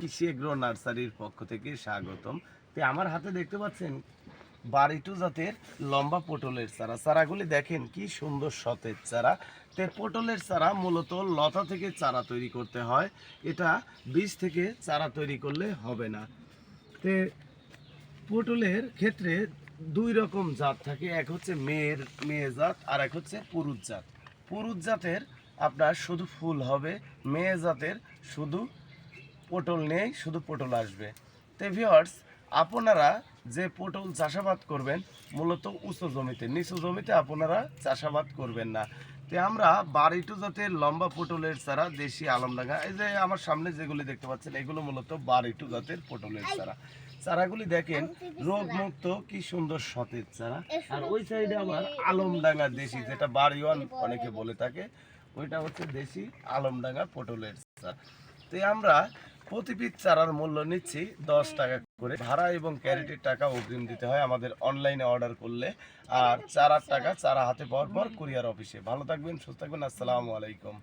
কৃষি এগ্রো নার্সারির পক্ষ থেকে স্বাগতম। তো আমার হাতে দেখতে পাচ্ছেন বাড়িটু জাতের লম্বা পটলের চারা। চারাগুলি দেখেন কি সুন্দর সতেজ চারা। তে পটলের চারা মূলত লতা থেকে চারা তৈরি করতে হয়। এটা বীজ থেকে চারা তৈরি করলে হবে না। তে পটলের ক্ষেত্রে দুই রকম জাত থাকে। এক হচ্ছে মেয়ের, মেয়ে জাত, আর এক হচ্ছে পুরুষ জাত। পুরুষ জাতের আপনার শুধু ফুল হবে, মেয়ে জাতের শুধু পটল নেই, শুধু পটল আসবে। তে ভিওয়ার্স আপনারা যে পটল চাষাবাদ করবেন, মূলত উঁচু জমিতে, নিচু জমিতে আপনারা চাষাবাদ করবেন না। তে আমরা বাড়িটু জাতের লম্বা পটলের চারা, দেশি আলমডাঙ্গা, এই যে আমার সামনে যেগুলি দেখতে পাচ্ছেন, এগুলো মূলত বাড়িটু জাতের পটলের চারা। চারাগুলি দেখেন, রোগমুক্ত, কি সুন্দর সতেজ চারা। আর ওই সাইডে আবার আলমডাঙ্গা দেশি, যেটা বাড়িওয়ান অনেকে বলে থাকে, ওইটা হচ্ছে দেশি আলমডাঙ্গা পটলের চারা। তো আমরা প্রতি পিস চারার মূল্য নিচ্ছি দশ টাকা করে। ভাড়া এবং ক্যারেটের টাকা অগ্রিম দিতে হয় আমাদের অনলাইনে অর্ডার করলে। আর চারার টাকা চারা হাতে পাওয়ার পর কুরিয়ার অফিসে। ভালো থাকবেন, সুস্থ থাকবেন, আসসালামু আলাইকুম।